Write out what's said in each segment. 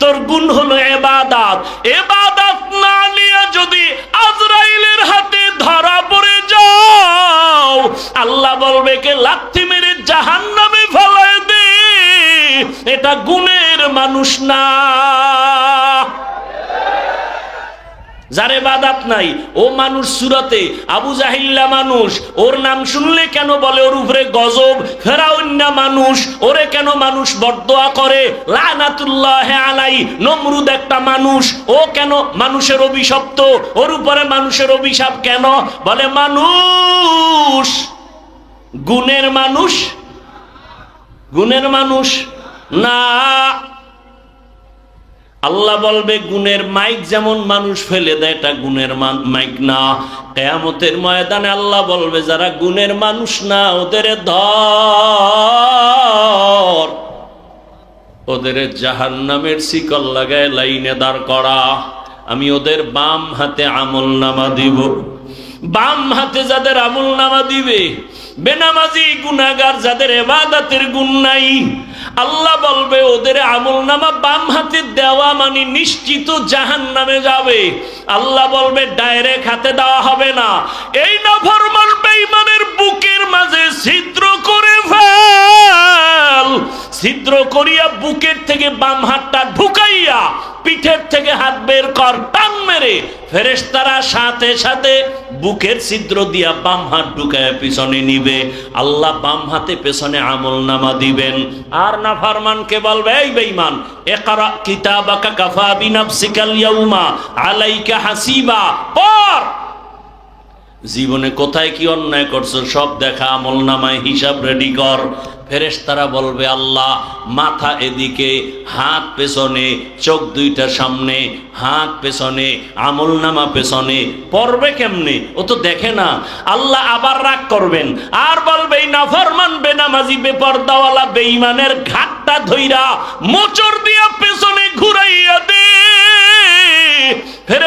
তোর গুণ হলো এবাদাত। এবাদাত না নিয়ে যদি আজরাইলের হাতে ধরা পড়ে যাও, আল্লাহ বলবে কে লাথি মেরে জাহান নামে ফেলায় দে। এটা গুণের মানুষ না। যার এবাদাত নাই, ও মানুষ সুরতে, আবু জাহিল্লা মানুষ, ওর নাম শুনলে কেন বলে ওর উপরে গজব? ফেরাউন্না মানুষ, ওরে কেন মানুষ বরদোয়া করে? লানাতুল্লাহ আলাই, নমরুদ একটা মানুষ, ও কেন মানুষের অভিশপ্ত? ওর উপরে মানুষের অভিশাপ কেন? বলে, মানুষ, গুণের মানুষ গুণের মানুষ না। আল্লাহ বলবে, গুণের মাইক যেমন মানুষ ফেলে দেয়, এটা গুণের মাইক না। কেয়ামতের ময়দানে আল্লাহ বলবে, যারা গুণের মানুষ না, ওদের ধর। ওদের জাহান নামের শিকল লাগায় লাইনে দাঁড় করা। আমি ওদের বাম হাতে আমল নামা দিব। বাম হাতে যাদের আমল নামা দিবে বেনামাজি গুনাগার যাদের এবাদাতের গুণ নাই, আল্লাহ বলবে, ওদের আমল নামা বাম হাতে দেওয়া মানে নিশ্চিত জাহান নামে যাবে। আল্লাহ বলবে, ডাইরেক্ট হাতে দেওয়া হবে না। এই নফরমান বেঈমানের বুকের মাঝে ছিদ্র করে ফেল। ছিদ্র করিয়া বুকের থেকে বাম হাতটা ঢুকাইয়া পিঠের থেকে হাত বের কর, টান মেরে। ফেরেশতারা সাথে সাথে বুকের ছিদ্র দিয়া বাম হাত ঢুকায় পিছনে নিবে। আল্লাহ বাম হাতে পেছনে আমল নামা দিবেন। আর না ফারমানকে বলবে, এই বেঈমান একরা কিতাবাকা কাফা বিনাফসিকাল ইয়াউমা, আলাইকা হাসিবা। পড়। জীবনে কোথায় কি অন্যায় করছ, সব দেখা আমল নামায় হিসাব রেডি কর। ফেরেশতারা বলবে, আল্লাহ, মাথা এদিকে, হাত পেছনে, চোখ দুইটা সামনে, হাত পেছনে আমল নামা পেছনে, পড়বে কেমনে? ও তো দেখে না। আল্লাহ আবার রাগ করবেন। আর বলবে নাফরমান বেনামাজি বেপরদাওয়ালা বেঈমানের ঘাটটা ধইরা মোচর দিয়া পেছনে ঘুরাইয়া দে।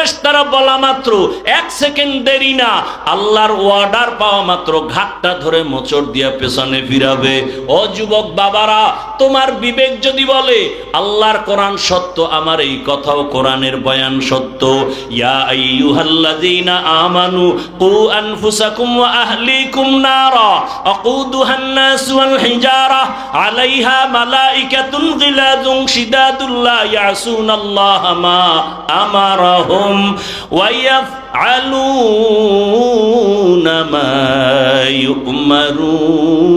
ফেরেশতারা বলা মাত্র, এক সেকেন্ড দেরি না। আল্লাহর ওয়ার্ডার পাওয়া মাত্র, ঘাটটা ধরে মোচড় দিয়া পেছনে ফিরাবে। ও যুবক বাবারা, তোমার বিবেক যদি বলে, আল্লাহর কোরআন সত্য, আমার এই কথাও কোরআনের বয়ান সত্য। ইয়া আইয়ুহাল্লাযীনা আমানু কু আনফুসাকুম ওয়া আহলিকুম নারা। আকুদুহান নাস ওয়াল হিজারা। আলাইহা মালাইকাতুন গিলাযুন শিদাদুল্লাহ ইয়াসুনাল্লাহ মা আমারাহুম। ওয়া ইয়াফআলুনা মা ইউমারুন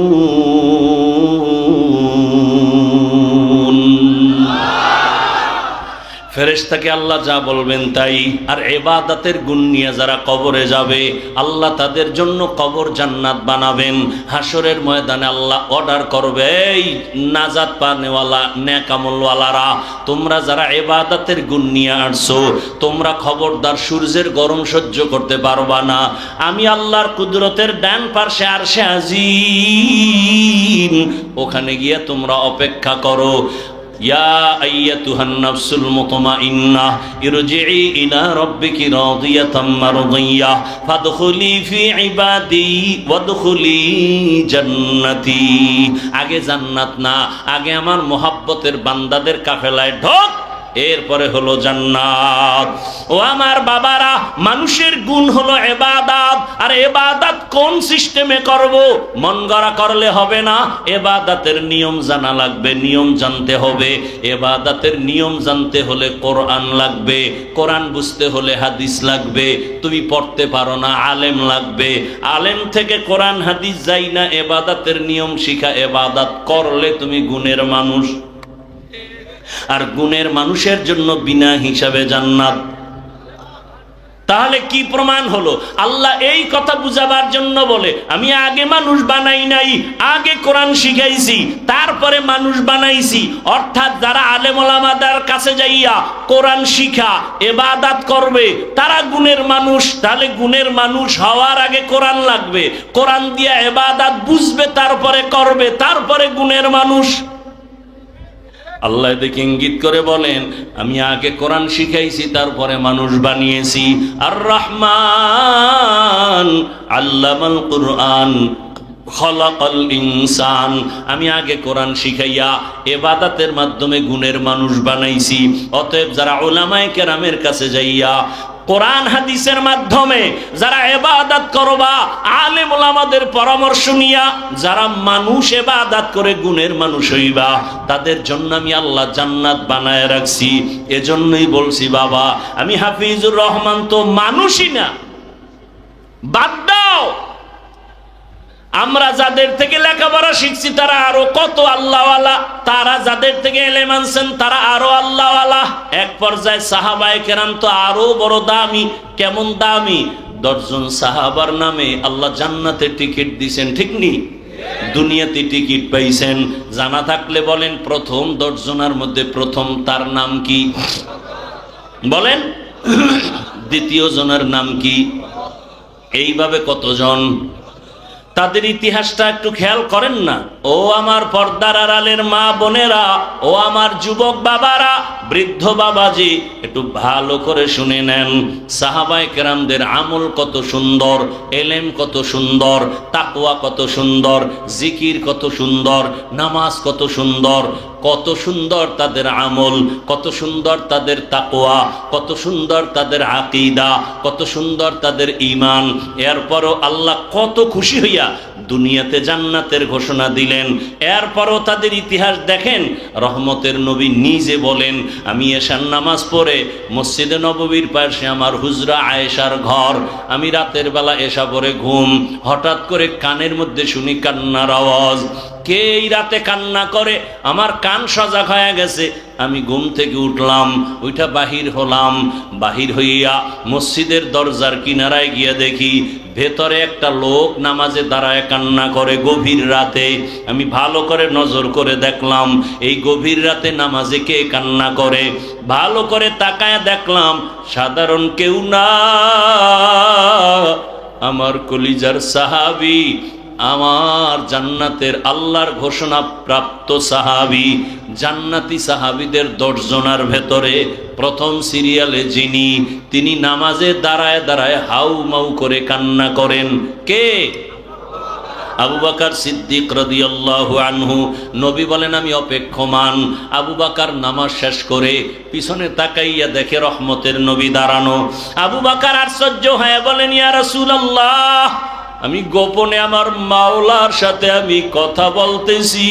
ফেরেশতাকে আল্লাহ যা বলবেন তাই। আর এবাদাতের গুণ নিয়ে যারা কবরে যাবে, আল্লাহ তাদের জন্য কবর জান্নাত বানাবেন। হাসরের ময়দানে আল্লাহ অর্ডার করবে, এই নাজাত পানেওয়ালা, ন্যাকামলওয়ালারা, তোমরা যারা এবাদাতের গুণ নিয়ে আসছো, তোমরা খবরদার সূর্যের গরম সহ্য করতে পারবা না। আমি আল্লাহর কুদরতের ডান পার্শ্বে আর সে আজিম। ওখানে গিয়ে তোমরা অপেক্ষা করো। يا أيتها النفس المطمئنة ارجعي إلى ربك راضية مرضية فادخلي في عبادي وادخلي جنتي আগে জান্নাত না আগে আমার মোহাব্বতের বান্দাদের কাফেলায় ঢোক এরপরে হলো জান্নাত। ও আমার বাবারা, মানুষের গুণ হলো এবাদাত। আর এবাদাত কোন সিস্টেমে করব? মন গড়া করলে হবে না। এবাদাতের নিয়ম জানা লাগবে, নিয়ম জানতে হবে। এবাদাতের নিয়ম জানতে হলে কোরআন লাগবে। কোরআন বুঝতে হলে হাদিস লাগবে। তুমি পড়তে পারো না, আলেম লাগবে। আলেম থেকে কোরআন, হাদিস যাই না, এবাদাতের নিয়ম শিখা, এবাদাত করলে তুমি গুণের মানুষ। আর গুণের মানুষের জন্য বিনা হিসাবে জান্নাত। তাহলে কি প্রমাণ হলো? আল্লাহ এই কথা বুঝাবার জন্য বলে, আমি আগে মানুষ বানাই নাই, আগে কোরআন শিখাইছি, তারপরে মানুষ বানাইছি। অর্থাৎ যারা আলেমলামাদার কাছে যাইয়া কোরআন শিখা, এবাদাত করবে, তারা গুণের মানুষ। তাহলে গুণের মানুষ হওয়ার আগে কোরআন লাগবে। কোরআন দিয়া এবাদাত বুঝবে, তারপরে করবে, তারপরে গুণের মানুষ। আল্লাহ দেখে ইঙ্গিত করে বলেন, আমি আগে কোরআন শিখাইছি, তারপরে মানুষ বানিয়েছি। আর রহমান আল্লামাল কোরআন ইনসান, আমি আগে কোরআন শিখাইয়া এবাদাতের মাধ্যমে গুণের মানুষ বানাইছি। অতএব যারা ওলামায় কেরামের কাছে যাইয়া কোরআন হাদিসের মাধ্যমে যারা এবাদাত করবা, আলেম ওলামাদের পরামর্শ নিয়া যারা মানুষ এবাদাত করে গুণের মানুষ হইবা, তাদের জন্য আমি আল্লাহ জান্নাত বানায় রাখছি। এজন্যই বলছি, বাবা, আমি হাফিজুর রহমান তো মানুষই না। বাদ দাও। আমরা যাদের থেকে লেখাপড়া শিখছি, তারা আরও কত আল্লাহওয়ালা। তারা যাদের থেকে এলেম আনছেন, তারা আরও আল্লাহওয়ালা। এক পর্যায়ে সাহাবায়ে কেরাম তো আরও বড় দামি। কেমন দামি? দশজন সাহাবার নামে আল্লাহ জান্নাতে টিকিট দিছেন, ঠিক নি? দুনিয়াতে টিকিট পাইছেন। জানা থাকলে বলেন, প্রথম দশজনের মধ্যে প্রথম তার নাম কি? বলেন দ্বিতীয় জনের নাম কি? এইভাবে কতজন? তাদের ইতিহাসটা একটু খেয়াল করেন না। ও আমার পর্দার আড়ালের মা বোনেরা, ও আমার যুবক বাবারা, বৃদ্ধ বাবাজি, একটু ভালো করে শুনে নেন। সাহাবাই কেরামদের আমল কত সুন্দর, এলেম কত সুন্দর তাকুয়া কত সুন্দর, জিকির কত সুন্দর, নামাজ কত সুন্দর। কত সুন্দর তাদের আমল, কত সুন্দর তাদের তাকোয়া কত সুন্দর তাদের আকিদা, কত সুন্দর তাদের ইমান এরপরও আল্লাহ কত খুশি হইয়া দুনিয়াতে জান্নাতের ঘোষণা দিলেন। এরপরও তাদের ইতিহাস দেখেন। রহমতের নবী নিজে বলেন, আমি এশার নামাজ পড়ে মসজিদে নববীর পাশে আমার হুজরা আয়েশার ঘর। আমি রাতের বেলা এসা পরে ঘুম। হঠাৎ করে কানের মধ্যে শুনি কান্নার আওয়াজ। কে এই রাতে কান্না করে? আমার কান সজাগ হয়ে গেছে। আমি ঘুম থেকে উঠলাম ওইটা বাহির হলাম। বাহির হইয়া মসজিদের দরজার কিনারায় গিয়া দেখি, ভেতরে একটা লোক নামাজে দাঁড়ায় কান্না করে গভীর রাতে। আমি ভালো করে নজর করে দেখলাম, এই গভীর রাতে নামাজে কে কান্না করে? ভালো করে তাকায় দেখলাম, সাধারণ কেউ না। আমার কলিজার সাহাবি আমার জান্নাতের আল্লাহর ঘোষণা প্রাপ্ত সাহাবি, জান্নাতি সাহাবিদের দশজনার ভেতরে প্রথম সিরিয়ালে যিনি, তিনি নামাজে দাঁড়ায় দাঁড়ায় হাউ মাউ করে কান্না করেন। কে? আবু বাকার সিদ্দিক রদিয়াল্লাহু আনহু। নবী বলেন, আমি অপেক্ষমান। আবু বাকার নামাজ শেষ করে পিছনে তাকাইয়া দেখে রহমতের নবী দাঁড়ানো। আবু বাকার আশ্চর্য হয়ে বলেন, ইয়া রাসূলুল্লাহ আমি গোপনে আমার মাওলার সাথে আমি কথা বলতেছি।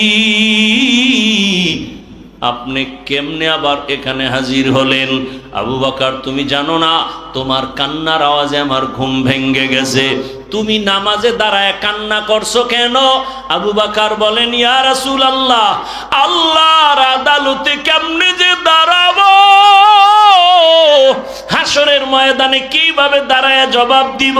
আপনি কেমনে আবার এখানে হাজির হলেন? আবু বাকার, তুমি জানো না, তোমার কান্নার আওয়াজে আমার ঘুম ভেঙ্গে গেছে। তুমি নামাজে দাঁড়ায় কান্না করছ কেন? আবু বাকার বলেন, ইয়া রাসূল আল্লাহ আল্লাহর আদালতে কেমনে যে দাঁড়াবো? হাসরের ময়দানে কীভাবে দাঁড়ায় জবাব দিব?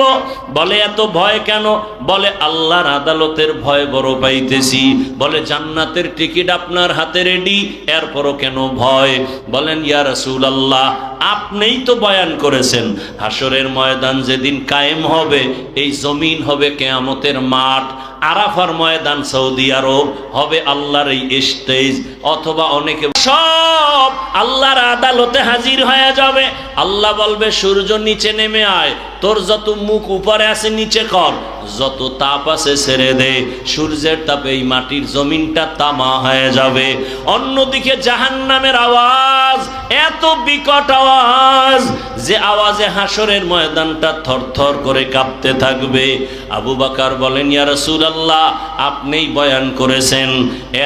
বলে, এত ভয় কেন? বলে, আল্লাহর আদালতের ভয় বড় পাইতেছি। বলে, জান্নাতের টিকিট আপনার হাতে রেডি, এরপরও কেন ভয়? বলেন, ইয়া রাসূল আল্লাহ আপনিই তো বয়ান করেছেন, হাসরের ময়দান যেদিন কায়েম হবে, এই জমিন হবে কেয়ামতের মাঠ। আরাফার ময়দান সৌদি আরব হবে আল্লাহর এই স্টেজ অথবা অনেকে সব আল্লাহর আদালতে হাজির হয়ে যাবে। আল্লাহ বলবে, সূর্য নিচে নেমে আয়। তোর যত মুখ উপরে আছে, নিচে কর। যত তাপ আছে, ছেড়ে দে। সূর্যের তাপে এই মাটির জমিনটা তামা হয়ে যাবে। অন্যদিকে জাহান নামের আওয়াজ, এত বিকট আওয়াজ যে আওয়াজে হাসরের ময়দানটা থরথর করে কাঁপতে থাকবে। আবু বাকার বলেন, ইয়া রাসূলুল্লাহ, আপনিই বয়ান করেছেন,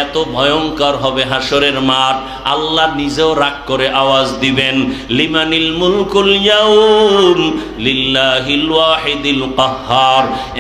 এত ভয়ঙ্কর হবে হাসরের মাঠ। আল্লাহ নিজেও রাগ করে আওয়াজ দিবেন, লিমানিল মুলকুল ইয়াউম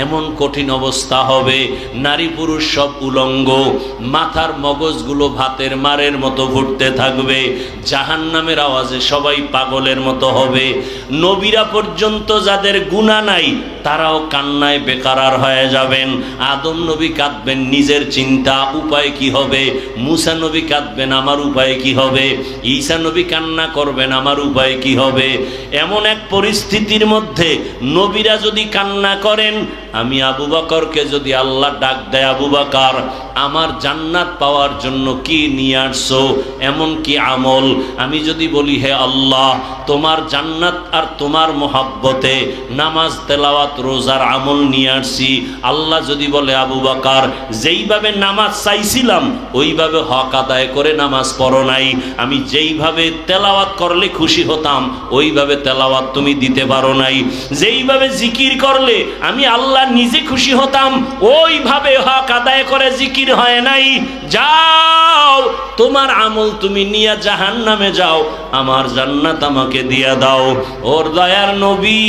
এমন কঠিন অবস্থা হবে, নারী পুরুষ সব উলঙ্গ, মাথার মগজগুলো ভাতের মারের মতো ঘুরতে থাকবে জাহান নামের আওয়াজে সবাই পাগলের মতো হবে। নবীরা পর্যন্ত যাদের গুণা নাই, তারাও কান্নায় বেকারার হয়ে যাবেন। আদম নবী কাঁদবেন, নিজের চিন্তা, উপায় কি হবে? মুসা নবী কাঁদবেন, আমার উপায় কি হবে? ঈসা নবী কান্না করবেন, আমার উপায় কি হবে? এমন এক পরিস্থিতির মধ্যে নবীরা যদি কান্না করেন আমি আবু বকরকে যদি আল্লাহ ডাক দেয়, আবু বকর, আমার জান্নাত পাওয়ার জন্য কি নিয়ে আসছো? এমন কি আমল? আমি যদি বলি, হে আল্লাহ, তোমার জান্নাত আর তোমার মোহাব্বতে নামাজ, তেলাওয়াত, রোজার আমল নিয়ে আসছি। আল্লাহ যদি বলে, আবু বকর, যেইভাবে নামাজ চাইছিলাম, ওইভাবে হক আদায় করে নামাজ পড়ো নাই। আমি যেইভাবে তেলাওয়াত করলে খুশি হতাম, ওইভাবে তেলাওয়াত তুমি দিতে পারো নাই। যেইভাবে জিকির করলে, আমি আল্লাহ নিজে খুশি হতাম, ওইভাবে হক আদায় করে জিকির হয় নাই। যাও, তোমার আমল তুমি নিয়ে জাহান নামে যাও, আমার জান্নাত আমাকে দিয়া দাও। ওর দয়ার নবী,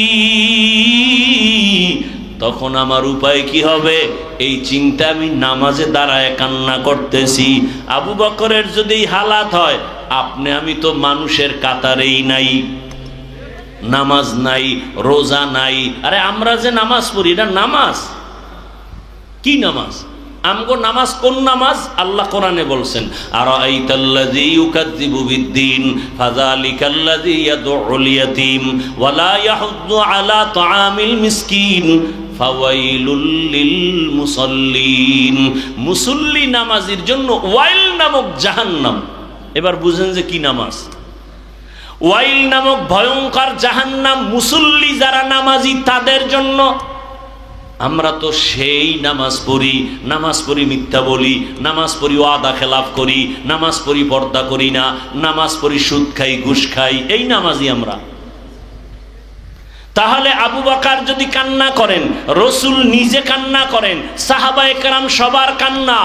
তখন আমার উপায় কি হবে? এই চিন্তা আমি নামাজে দাঁড়ায় কান্না করতেছি। আবু বকরের যদি হালাত হয়, আপনি, আমি তো মানুষের কাতারেই নাই। নামাজ নাই, রোজা নাই। আরে আমরা যে নামাজ পড়ি, এটা নামাজ। কি নামাজ? আমগো নামাজ কোন নামাজ? আল্লাহ কোরআনে বলছেন আর আইতাল্লাযী ইউকাযযিবু বিদ্দীন, ফাযালিকাল্লাযী ইয়াদউল ইয়াতীম ওয়ালা ইয়াহুদ্দু আলা তাআমিল মিসকিন, ফাওয়াইলুল লিল মুসাল্লিন মুসল্লি নামাজির জন্য ওয়াইল নামক জাহান্নাম। এবার বুঝেন যে কি নামাজ। ওয়াইল নামক ভয়ঙ্কর জাহান্নাম মুসল্লি যারা নামাজি তাদের জন্য। আমরা তো সেই নামাজ পড়ি নামাজ পড়ি মিথ্যা বলি, নামাজ পড়ি ওয়াদা খেলাফ করি, নামাজ পড়ি পর্দা করি না, নামাজ পড়ি সুদ খাই, ঘুষ খাই, এই নামাজি আমরা। তাহলে আবু বাকার যদি কান্না করেন, রসুল নিজে কান্না করেন সাহাবা একরাম সবার কান্না,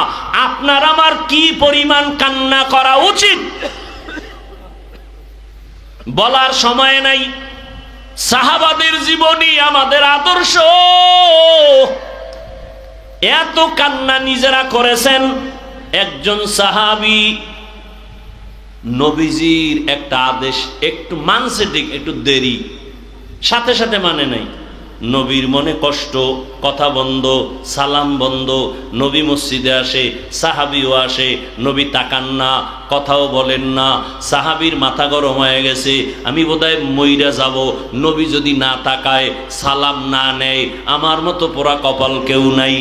আপনার আমার কি পরিমাণ কান্না করা উচিত? বলার সময় নাই। সাহাবাদের জীবনী আমাদের আদর্শ। এত কান্না নিজেরা করেছেন। একজন সাহাবি নবীজির একটা আদেশ একটু মানছে ঠিক, একটু দেরি। সাথে সাথে মানে নাই। নবীর মনে কষ্ট, কথা বন্ধ, সালাম বন্ধ, নবী মসজিদে আসে, সাহাবিও আসে, নবী তাকান না, কথাও বলেন না, সাহাবির মাথা গরম হয়ে গেছে, আমি বোধহয় মইরা যাব, নবী যদি না তাকায়, সালাম না নেয়, আমার মতো পোড়া কপাল কেউ নাই।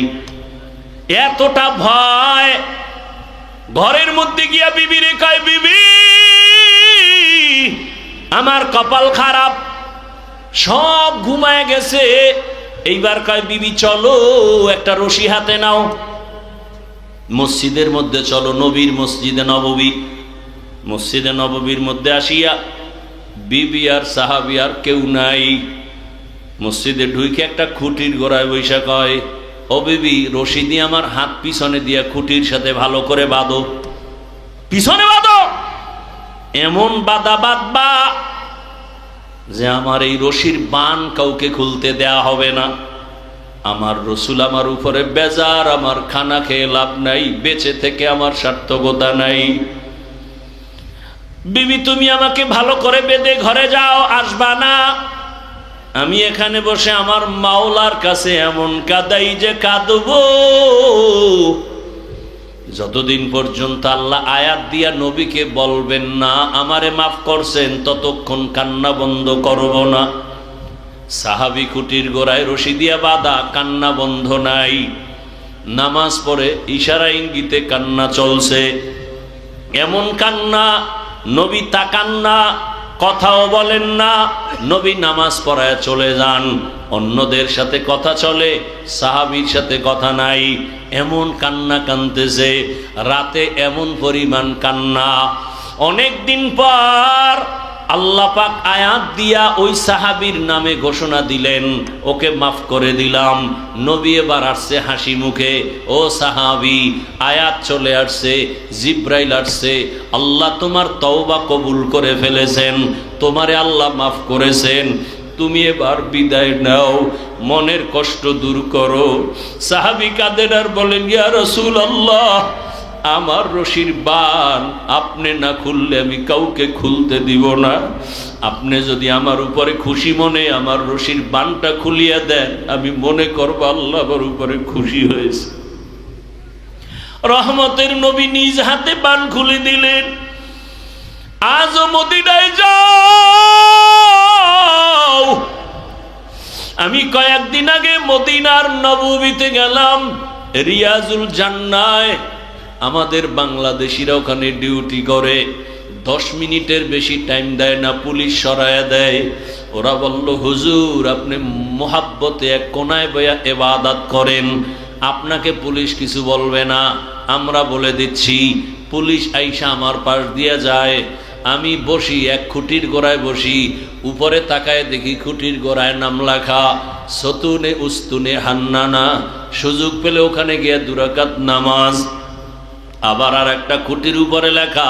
এতটা ভয়, ঘরের মধ্যে গিয়া বিবি রেখায় বিবি, আমার কপাল খারাপ সব ঘুমায় গেছে। এইবার কয়, বিবি, চলো একটা রশি হাতে নাও। মসজিদের মধ্যে চলো, নবীর মসজিদে নববী। মসজিদে নববীর মধ্যে আসিয়া বিবি আর সাহাবি আর কেউ নাই। মসজিদে ঢুইকে একটা খুঁটির গোড়ায় বৈশা কয়, ও বিবি, রশি দিয়ে আমার হাত পিছনে দিয়া খুঁটির সাথে ভালো করে বাঁধো। পিছনে বাঁধো? এমন বাধা বাঁধবা যে আমার এই রশির বান কাউকে খুলতে দেয়া হবে না। আমার রসুল আমার উপরে বেজার, আমার খানা খেয়ে লাভ নাই, বেঁচে থেকে আমার সার্থকতা নাই। বিবি, তুমি আমাকে ভালো করে বেঁধে ঘরে যাও, আসবা না। আমি এখানে বসে আমার মাওলার কাছে এমন কাদাই যে কাঁদব। যতদিন পর্যন্ত আল্লাহ আয়াত দিয়া নবীকে বলবেন না, আমারে মাফ করছেন, ততক্ষণ কান্না বন্ধ করব না। সাহাবি কুটির গোড়ায় রশি দিয়া বাঁধা, কান্না বন্ধ নাই। নামাজ পড়ে ইশারা ইঙ্গিতে কান্না চলছে। এমন কান্না, নবী তাকান না কথাও বলেন না। নবী নামাজ পড়ায় চলে যান। অন্যদের সাথে কথা চলে, সাহাবির সাথে কথা নাই। এমন কান্না কানতেছে, রাতে এমন পরিমাণ কান্না। অনেক দিন পর আল্লাহ পাক আয়াত দিয়া ওই সাহাবীর নামে ঘোষণা দিলেন, ওকে মাফ করে দিলাম। নবী এবার আসছে হাসি মুখে, ও সাহাবি, আয়াত চলে আসছে, জিব্রাইল আসছে, আল্লাহ তোমার তওবা কবুল করে ফেলেছেন, তোমারে আল্লাহ মাফ করেছেন, তুমি এবার বিদায় নাও, মনের কষ্ট দূর করো। সাহাবি কাদের আর বলেন, ইয়া রসুল আল্লাহ আমার রশির বান, আপনি না খুললে আমি কাউকে খুলতে দিব না। আপনি যদি আমার উপরে খুশি মনে আমার রশির বানটা খুলিয়া দেন, আমি মনে করব আল্লাহ আমার উপরে খুশি হয়েছে। রহমতের নবী নিজ হাতে বান খুলে দিলেন। আজও মদিনায় যাও। আমি কয়েকদিন আগে মদিনার নববীতে গেলাম, রিয়াজুল জান্নায়। আমাদের বাংলাদেশিরা ওখানে ডিউটি করে। দশ মিনিটের বেশি টাইম দেয় না, পুলিশ সরায় দেয়। ওরা বলল, হুজুর, আপনি মোহাব্বতে এক কোনায় বয়া এবাদাত করেন। আপনাকে পুলিশ কিছু বলবে না। আমরা বলে দিচ্ছি, পুলিশ আইসা আমার পাশ দিয়ে যায়। আমি বসি, এক খুঁটির গোড়ায় বসি। উপরে তাকায় দেখি খুঁটির গোড়ায় নাম লেখা, সতুনে উস্তুনে হান্নানা। সুযোগ পেলে ওখানে গিয়ে দুরাকাত নামাজ। আবার আর একটা খুঁটির উপরে লেখা,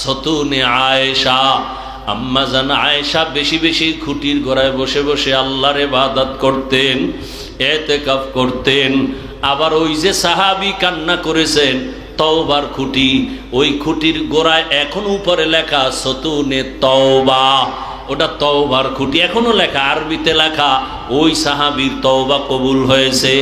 সতুনে আয়েশা। আম্মা জান আয়েশা বেশি বেশি খুঁটির গোড়ায় বসে বসে আল্লাহর ইবাদত করতেন, এতেকাফ করতেন। আবার ওই যে সাহাবি কান্না করেছেন, তওবার খুঁটি, ওই খুঁটির গোড়ায় এখন উপরে লেখা, সতুনে তওবা। ওটা তওবার খুঁটি এখনও লেখা, আরবিতে লেখা, ওই সাহাবীর তওবা কবুল হয়েছে।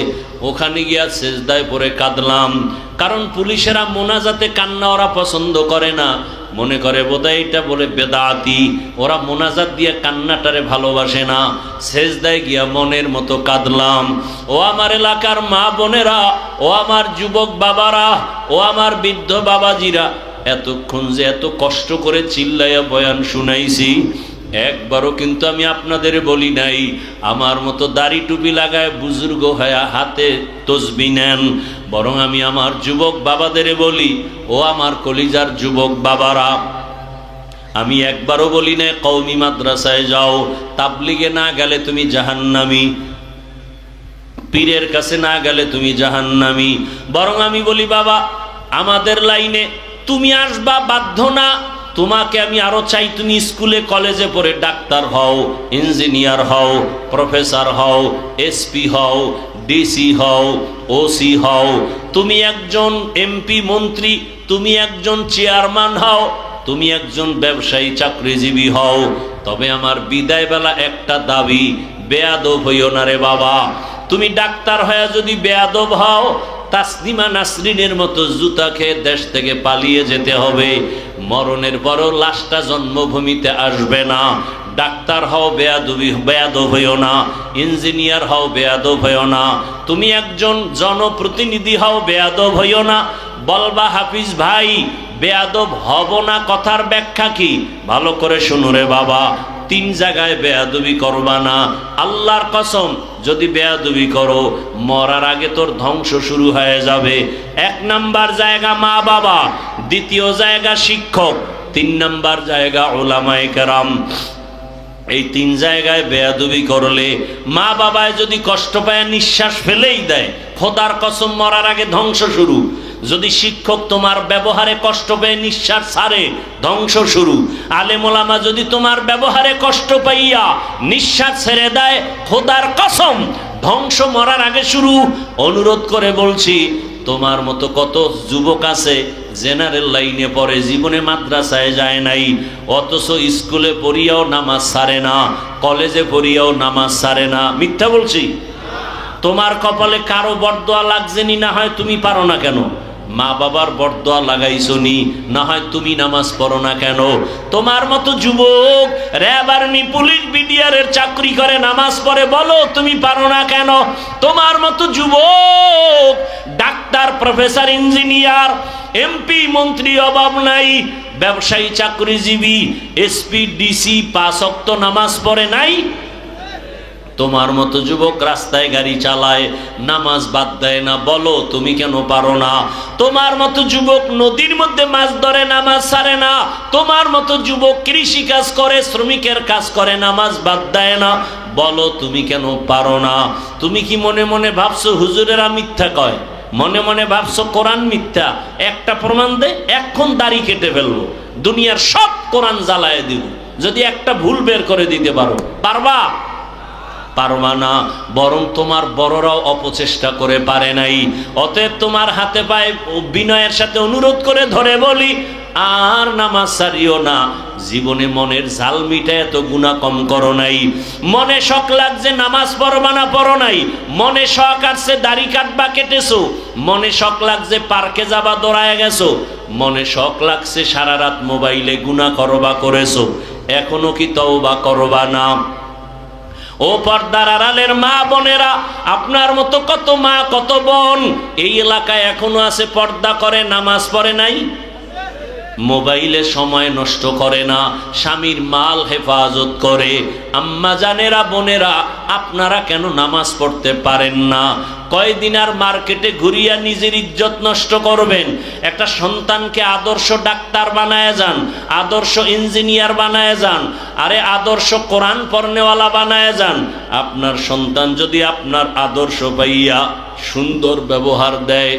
ওখানে গিয়া সেজদায় পরে কাঁদলাম। কারণ পুলিশেরা মোনাজাতে কান্না ওরা পছন্দ করে না। মনে করে বোধহয় এটা বলে বেদাতি। ওরা মোনাজাত দিয়ে কান্নাটারে ভালোবাসে না। সেজদায় গিয়া মনের মতো কাঁদলাম। ও আমার এলাকার মা বোনেরা, ও আমার যুবক বাবারা, ও আমার বৃদ্ধ বাবাজিরা, এতক্ষণ যে এত কষ্ট করে চিল্লাইয়া বয়ান শুনাইছি। একবারও কিন্তু আমি আপনাদের বলি নাই, আমার মতো দাড়ি টুপি লাগায় বুজুর্গ হয়া হাতে তসবি নেন, বরং আমি আমার যুবক বাবাদের বলি, ও আমার কলিজার যুবক বাবারা, আমি একবারও বলি না কৌমি মাদ্রাসায় যাও, তাবলিগে না গেলে তুমি জাহান্নামি, পীরের কাছে না গেলে তুমি জাহান্নামি, বরং আমি বলি, বাবা, আমাদের লাইনে তুমি আসবা, বাধ্য না তোমাকে আমি আরও চাই, তুমি স্কুলে, কলেজে পড়ে ডাক্তার হও, ইঞ্জিনিয়ার হও, প্রফেসর হও, এসপি হও, ডিসি হও, ওসি হও। তুমি একজন এমপি, মন্ত্রী, তুমি একজন চেয়ারম্যান হও, তুমি একজন ব্যবসায়ী, চাকরিজীবী হও। তবে আমার বিদায় বেলা একটা দাবি, বেয়াদব হইও না রে বাবা। তুমি ডাক্তার হয়ে যদি বেয়াদব হও তাসনিমা নাসরিনের মতো জুতা খেয়ে দেশ থেকে পালিয়ে যেতে হবে। মরণের পরও লাশটা জন্মভূমিতে আসবে না। ডাক্তার হও, বেয়াদবি, বেয়াদব হইও না। ইঞ্জিনিয়ার হও, বেয়াদব হইও না। তুমি একজন জনপ্রতিনিধি হও, বেয়াদব হইও না। বলবা, হাফিজ ভাই, বেয়াদব হব না। কথার ব্যাখ্যা কি? ভালো করে শুনো রে বাবা। তিন জায়গায় বেয়াদবি করবা না। আল্লাহর কসম, যদি বেয়াদবি করো, মরার আগে তোর ধ্বংস শুরু হয়ে যাবে। এক নাম্বার জায়গা মা বাবা, দ্বিতীয় জায়গা শিক্ষক, তিন নাম্বার জায়গা ওলামায়ে কেরাম। এই তিন জায়গায় বেয়াদবি করলে মা বাবায় যদি কষ্ট পায়, নিঃশ্বাস ফেলেই দেয়, খোদার কসম মরার আগে ধ্বংস শুরু। যদি শিক্ষক তোমার ব্যবহারে কষ্ট পেয়ে নিঃশ্বাস ছাড়ে, ধ্বংস শুরু। আলেমোলামা যদি তোমার ব্যবহারে কষ্ট পাইয়া নিঃশ্বাস ছেড়ে দেয়, খোদার কসম, ধ্বংস মরার আগে শুরু। অনুরোধ করে বলছি, তোমার মতো কত যুবক আছে, জেনারেল লাইনে পড়ে, জীবনে মাদ্রাসায় যায় নাই, অথচ স্কুলে পড়িয়াও নামাজ সারে না, কলেজে পড়িয়াও নামাজ সারে না। মিথ্যা বলছি? তোমার কপালে কারও বরদোয়া লাগছেনি না হয় তুমি পারো না কেন? মা বাবার বরদোয়া লাগাইছো নি না হয় তুমি নামাজ পড়ো না কেন? তোমার মতো যুবক, র্যাব আর্মি, পুলিশ বিডিআরের চাকরি করে নামাজ পড়ে, বলো তুমি পারো না কেন? তোমার মতো যুবক, ডাক্তার, প্রফেসর, ইঞ্জিনিয়ার, এমপি, মন্ত্রী অভাব নাই, ব্যবসায়ী, চাকরিজীবী, এসপি, ডিসি, পাঁচ নামাজ পড়ে নাই? তোমার মতো যুবক রাস্তায় গাড়ি চালায়, নামাজ বাদ দেয় না, বলো তুমি কেন পারো না? তোমার মতো যুবক নদীর মধ্যে মাছ ধরে, নামাজ সারে না। তোমার মতো যুবক কৃষি কাজ করে, শ্রমিকের কাজ করে, নামাজ বাদ দেয় না। বলো তুমি কেন পারো না? তুমি কি মনে মনে ভাবছ হুজুরেরা মিথ্যা কয়? মনে মনে ভাবছ কোরআন মিথ্যা? একটা প্রমাণ দে, এখন দাড়ি কেটে ফেলব। দুনিয়ার সব কোরআন জ্বালায় দিব। যদি একটা ভুল বের করে দিতে পারো। পারবা? পারবা না, বরং তোমার বড়রাও অপচেষ্টা করে পারে নাই। অতএব তোমার হাতে পায়ে বিনয়ের সাথে অনুরোধ করে ধরে বলি, আর নামাজ সারিও না। জীবনে মনের ঝাল মিটে এত গুণা কম করো নাই। মনে শখ লাগছে নামাজ পড়বা না পড়ো নাই। মনে শখ আসছে দাড়ি কাটবা কেটেছো। মনে শখ লাগছে পার্কে যাবা দৌড়ায় গেছো। মনে শখ লাগছে সারা রাত মোবাইলে গুণা করবা করেছ। এখনও কি তওবা করবা না? ও পর্দার আড়ালের মা বোনেরা, আপনার মতো কত মা, কত বোন, এই এলাকায় এখনও আছে, পর্দা করে, নামাজ পড়ে নাই? মোবাইলে সময় নষ্ট করে না, স্বামীর মাল হেফাজত করে। আম্মা জানেরা, বোনেরা, আপনারা কেন নামাজ পড়তে পারেন না? কয়দিন আর মার্কেটে ঘুরিয়া নিজের ইজ্জত নষ্ট করবেন? একটা সন্তানকে আদর্শ ডাক্তার বানায় যান, আদর্শ ইঞ্জিনিয়ার বানায় যান, আরে আদর্শ কোরআন পর্নেওয়ালা বানায় যান। আপনার সন্তান যদি আপনার আদর্শ পাইয়া সুন্দর ব্যবহার দেয়,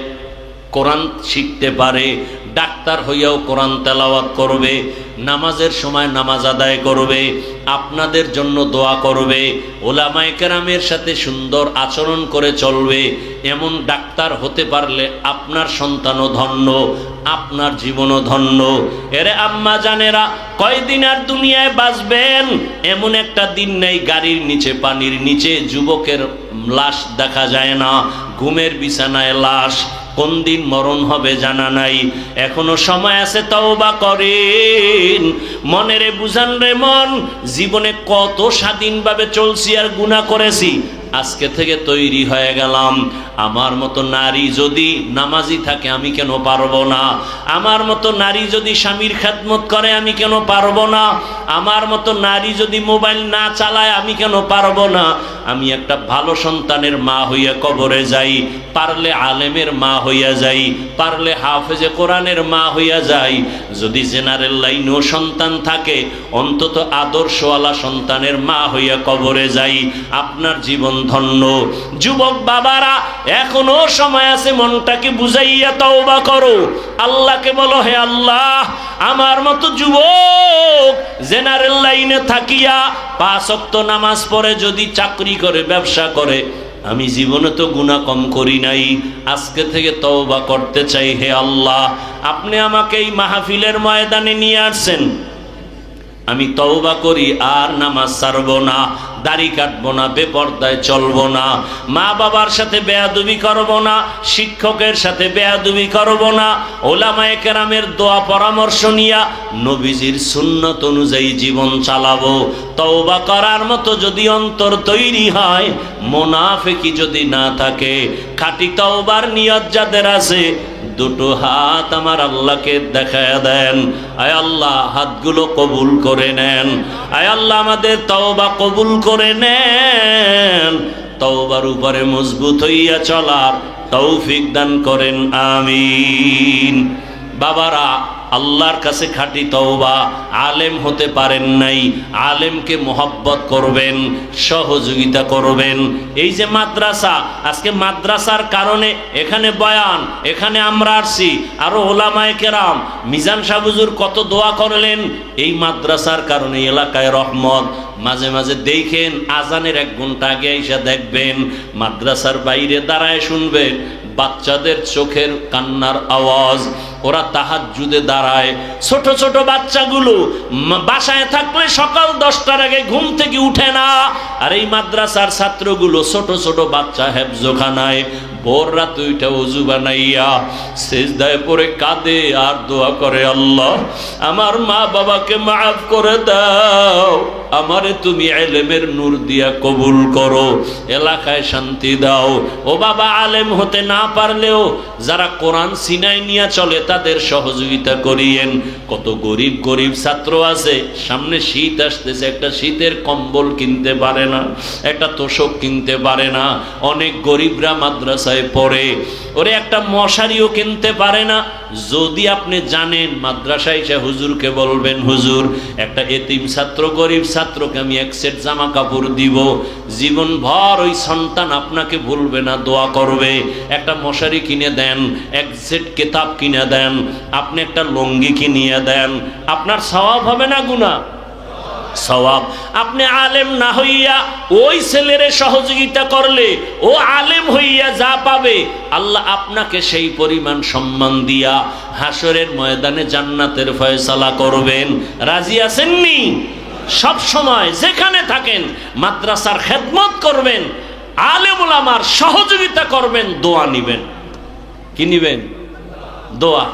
কোরআন শিখতে পারে ডাক্তার হইয়াও কোরআন তেলাওয়াত করবে, নামাজের সময় নামাজ আদায় করবে, আপনাদের জন্য দোয়া করবে, ওলামায়ে কেরামের সাথে সুন্দর আচরণ করে চলবে, এমন ডাক্তার হতে পারলে আপনার সন্তানও ধন্য, আপনার জীবনও ধন্য। এরে আম্মা জানেরা, কয়দিন আর দুনিয়ায় বাঁচবেন? এমন একটা দিন নেই গাড়ির নিচে, পানির নিচে, যুবকের লাশ দেখা যায় না, ঘুমের বিছানায় লাশ। কোন দিন মরণ হবে জানা নাই। এখনও সময় আছে, তওবা করেন। মনেরে বুঝান রে মন, জীবনে কত স্বাধীনভাবে চলছি আর গুণা করেছি। আজকে থেকে তৈরি হয়ে গেলাম। আমার মতো নারী যদি নামাজি থাকে, আমি কেন পারব না? আমার মতো নারী যদি স্বামীর খেদমত করে, আমি কেন পারব না? আমার মতো নারী যদি মোবাইল না চালায়, আমি কেন পারব না? আমি একটা ভালো সন্তানের মা হইয়া কবরে যাই, পারলে আলেমের মা হইয়া যাই, পারলে হাফেজে কোরআনের মা হইয়া যাই। যদি জেনারেল লাইনেও সন্তান থাকে, অন্তত আদর্শওয়ালা সন্তানের মা হইয়া কবরে যাই। আপনার জীবন ধন্য। যুবক বাবারা, এখনও সময় আছে মনটাকে বুঝাইয়া তওবা করো। আল্লাহকে বলো, হে আল্লাহ, আমার মতো যুবক জেনারেল লাইনে থাকিয়া পাঁচ অক্ত নামাজ পড়ে যদি চাকরি করে, ব্যবসা করে, আমি জীবনে তো গুণা কম করি নাই। আজকে থেকে তওবা করতে চাই, হে আল্লাহ, আপনি আমাকে এই মাহফিলের ময়দানে নিয়ে আসছেন। আমি তওবা করি, আর নামাজ ছাড়ব না। দাড়ি কাটবো না, বেপর্দায় চলবো না, মা বাবার সাথে বেয়াদুবি করব না, শিক্ষকের সাথে বেয়াদুবি করব না ওলামায়ে কেরামের দোয়া পরামর্শ নিয়া নবীজির সুন্নত অনুযায়ী জীবন চালাবো। তওবা করার মতো যদি অন্তর তৈরি হয়, মোনাফেকি যদি না থাকে, খাঁটি তওবার নিয়ত যাদের আছে দুটো হাত আমার আল্লাহকে দেখা দেন। আয় আল্লাহ, হাতগুলো কবুল করে নেন। আয় আল্লাহ, আমাদের তওবা কবুল করে নেন। তওবার উপরে মজবুত হইয়া চলার তৌফিক দান করেন, আমিন। বাবারা আল্লাহর কাছে খাঁটি তওবা। আলেম হতে পারেন নাই, আলেমকে মোহব্বত করবেন, সহযোগিতা করবেন। এই যে মাদ্রাসা, আজকে মাদ্রাসার কারণে এখানে বয়ান, এখানে আমরা আসছি, আরও ওলামায় কেরাম, মিজান সাবুজুর কত দোয়া করলেন? এই মাদ্রাসার কারণে এলাকায় রহমত। মাঝে মাঝে দেখেন, আজানের এক ঘণ্টা আগে এসে দেখবেন, মাদ্রাসার বাইরে দাঁড়ায় শুনবেন বাচ্চাদের চোখের কান্নার আওয়াজ। ওরা তাহাজ্জুদে দাঁড়ায়। ছোট ছোট বাচ্চাগুলো বাসায় থাকলে সকাল দশটার আগে ঘুম থেকে উঠে না। আর এই মাদ্রাসার ছাত্রগুলো ছোট ছোট বাচ্চা হেফজোখানায় ভোর রাত ওইটা অজু বানাইয়া সেজদায় পরে কাঁদে আর দোয়া করে, আল্লাহ, আমার মা বাবাকে মাফ করে দাও। আমারে তুমি এলেমের নূর দিয়া কবুল করো। এলাকায় শান্তি দাও। ও বাবা, আলেম হতে না পারলেও যারা কোরআন সিনাই নিয়ে চলে তাদের সহযোগিতা করিয়েন। কত গরিব গরিব ছাত্র আছে, সামনে শীত আসতেছে, একটা শীতের কম্বল কিনতে পারে না, একটা তোষক কিনতে পারে না, অনেক গরিবরা মাদ্রাসায় পড়ে। ওরে একটা মশারিও কিনতে পারে না, যদি আপনি জানেন, মাদ্রাসায় এসে হুজুরকে বলবেন, হুজুর, একটা এতিম ছাত্র, গরিব ছাত্রকে আমি এক সেট জামা কাপড় দিব। জীবন ভর ওই সন্তান আপনাকে ভুলবে না, দোয়া করবে। একটা মশারি কিনে দেন, এক সেট কেতাব কিনে দেন আপনি একটা লঙ্গি কিনিয়ে দেন, আপনার স্বভাব হবে না গুণা সওয়াব। আপনি আলেম না হইয়া ওই ছেলেরে সহযোগিতা করলে, ও আলেম হইয়া যা পাবে, আল্লাহ আপনাকে সেই পরিমাণ সম্মান দিয়া হাসরের ময়দানে জান্নাতের ফয়সালা করবেন। রাজি আছেননি? সব সময় যেখানে থাকেন, মাদ্রাসার খেদমত করবেন আলেম আমার সহযোগিতা করবেন, দোয়া নিবেন। কি নিবেন? দোয়া।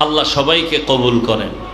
আল্লাহ সবাইকে কবুল করেন।